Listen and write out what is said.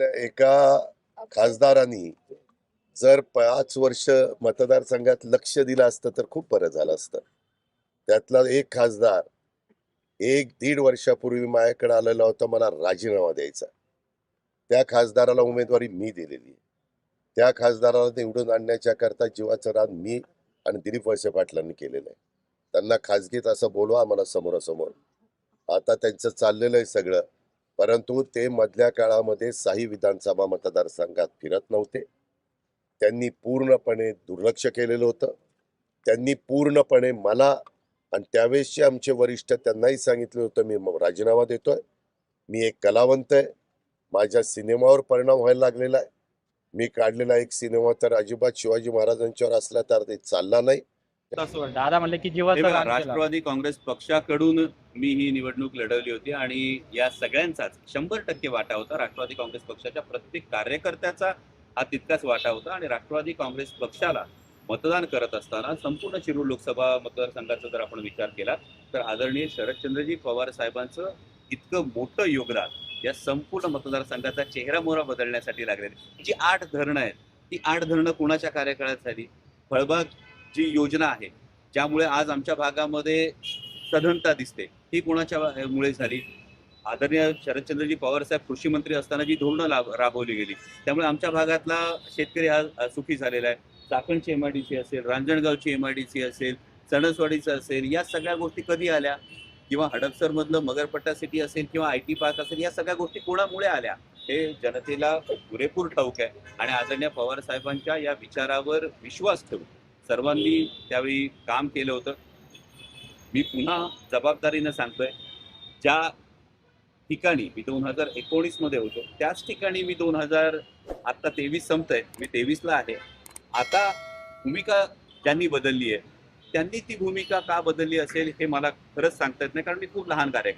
एका खासदारांनी जर पाच वर्ष मतदारसंघात लक्ष दिलं असतं तर खूप बरं झालं असतं. त्यातला एक खासदार एक दीड वर्षापूर्वी माझ्याकडे आलेला होता मला राजीनामा द्यायचा. त्या खासदाराला उमेदवारी मी दिलेली. आहे त्या खासदाराला निवडून आणण्याच्या करता जीवाचं रान मी आणि दिलीप वळसे पाटलांनी केलेलं आहे. त्यांना खाजगीत असं बोलवा आम्हाला समोरासमोर. आता त्यांचं चाललेलं आहे सगळं. परंतु ते मधल्या काळामध्ये साही विधानसभा मतदारसंघात फिरत नव्हते. त्यांनी पूर्णपणे दुर्लक्ष केलेलं होतं. त्यांनी पूर्णपणे मला आणि त्यावेळेसचे आमचे वरिष्ठ त्यांनाही सांगितलं होतं मी राजीनामा देतोय. मी एक कलावंत आहे. माझ्या सिनेमावर परिणाम व्हायला लागलेला आहे. मी काढलेला एक सिनेमा तर अजिबात शिवाजी महाराजांच्यावर असला तर ते चालला नाही. दादा म्हणले की केलं. राष्ट्रवादी काँग्रेस पक्षाकडून मी ही निवडणूक लढवली होती आणि या सगळ्यांचाच शंभर टक्के वाटा होता. राष्ट्रवादी काँग्रेस पक्षाच्या प्रत्येक कार्यकर्त्याचा हा तितकाच वाटा होता आणि राष्ट्रवादी काँग्रेस पक्षाला मतदान करत असताना संपूर्ण शिरूर लोकसभा मतदारसंघाचा जर आपण विचार केला तर आदरणीय शरदचंद्रजी पवार साहेबांचं इतकं मोठं योगदान या संपूर्ण मतदारसंघाचा चेहरा मोहरा बदलण्यासाठी लागलेली जी आठ धरणं आहेत ती आठ धरणं कुणाच्या कार्यकाळात झाली? फळबाग जी योजना आहे ज्यामुळे आज आमच्या भागामध्ये सधनता दिसते. ही कोणाच्या मुळे झाली? आदरणीय शरदचंद्रजी पवार साहेब कृषी मंत्री असताना जी धोरणं लाभ राबवली गेली त्यामुळे आमच्या भागातला शेतकरी हा सुखी झालेला आहे. चाकणची एम आय डी सी असेल रांजणगावची एम आय डी सी असेल चणसवाडीचं असेल या सगळ्या गोष्टी कधी आल्या? किंवा हडपसरमधलं मगरपट्टा सिटी असेल किंवा आय टी पार्क असेल या सगळ्या गोष्टी कोणामुळे आल्या? हे जनतेला पुरेपूर ठाऊक आहे. आणि आदरणीय पवार साहेबांच्या या विचारावर विश्वास ठेवून सर्वांनी त्यावेळी काम केलं होतं. मी पुन्हा जबाबदारीनं सांगतोय ज्या ठिकाणी मी दोन हजार एकोणीसमध्ये होतो त्याच ठिकाणी मी दोन हजार आत्ता तेवीस संपतंय मी तेवीसला आहे. आता भूमिका ज्यांनी बदलली आहे त्यांनी ती भूमिका का बदलली असेल हे मला खरंच सांगता येत नाही कारण मी खूप लहान कार्यकर्ता.